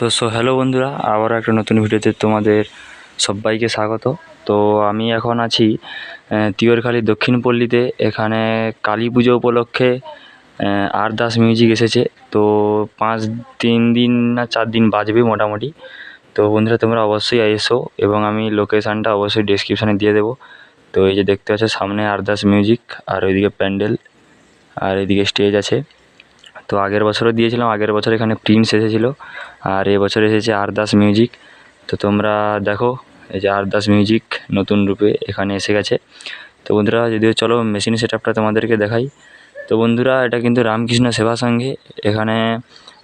তো so hello বন্ধুরা আবার একটা নতুন ভিডিওতে তোমাদের সবাইকে স্বাগত। তো আমি এখন আছি আহ, তিওরখালী দক্ষিণ পল্লীতে এখানে কালী পুজো উপলক্ষে আর দাস মিউজিক এসেছে। তো পাঁচ তিন দিন না চার দিন বাজবে মোটামুটি। তো বন্ধুরা তোমরা অবশ্যই এসো এবং আমি লোকেশানটা অবশ্যই ডিসক্রিপশানে দিয়ে দেবো। তো এই যে দেখতে পাচ্ছ সামনে আরদাস মিউজিক আর ওইদিকে প্যান্ডেল আর এদিকে স্টেজ আছে। তো আগের বছরও দিয়েছিলাম, আগের বছর এখানে প্রিন্স এসেছিল, আর এবছর এসেছে আরদাস মিউজিক তো তোমরা দেখো, এই যে আরদাস মিউজিক নতুন রূপে এখানে এসে গেছে। তো বন্ধুরা, যদিও চলো মেশিন সেট তোমাদেরকে দেখাই। তো বন্ধুরা, এটা কিন্তু রামকৃষ্ণ সেবা সংঘে এখানে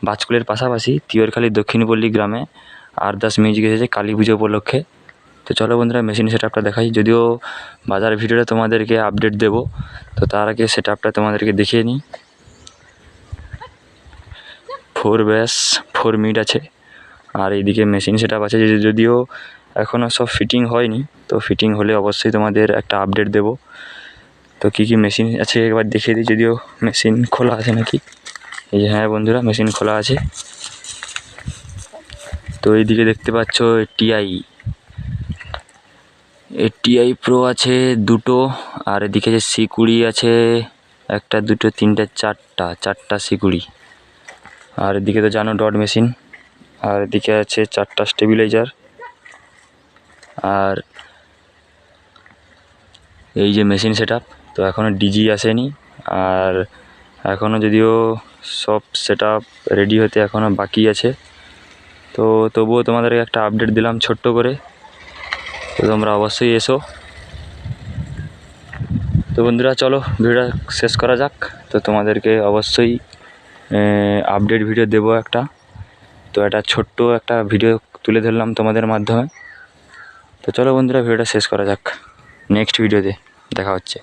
বাজকুলের পাশাপাশি তিওরখালী দক্ষিণপল্লী গ্রামে আরদাস মিউজিক এসেছে কালী পুজো উপলক্ষে। তো চলো বন্ধুরা মেশিন সেট দেখাই। যদিও বাজার ভিডিওটা তোমাদেরকে আপডেট দেবো, তো তার আগে সেট তোমাদেরকে দেখিয়ে নিই। ফোর ব্যাস, ফোর মিট আছে। আর এইদিকে মেশিন সেট আছে, যে- যদিও এখনও সব ফিটিং হয়নি, তো ফিটিং হলে অবশ্যই তোমাদের একটা আপডেট দেবো। তো কী কী মেশিন আছে একবার দেখিয়ে দিই, যদিও মেশিন খোলা আছে নাকি? এই যে হ্যাঁ বন্ধুরা, মেশিন খোলা আছে। তো এইদিকে দেখতে পাচ্ছ টিআই টিআই প্রো আছে দুটো, আর এদিকে যে সি কুড়ি আছে, একটা, দুটো, তিনটে, চারটা চারটা সি কুড়ি। আর এদিকে তো জানো ডট মেশিন, আর এদিকে আছে চারটা স্টেবিলাইজার, আর এই যে মেশিন সেট তো এখনও ডিজি আসেনি, আর এখনও যদিও সব সেট রেডি হতে এখনও বাকি আছে, তো তবুও তোমাদেরকে একটা আপডেট দিলাম ছোট্ট করে, তো তোমরা অবশ্যই এসো। তো বন্ধুরা চলো, ভিডিওটা শেষ করা যাক, তো তোমাদেরকে অবশ্যই আপডেট ভিডিও দেব একটা। তো একটা ছোট্ট একটা ভিডিও তুলে ধরলাম তোমাদের মাধ্যমে। তো চলো বন্ধুরা ভিডিওটা শেষ করা যাক। নেক্সট ভিডিওতে দেখা হচ্ছে।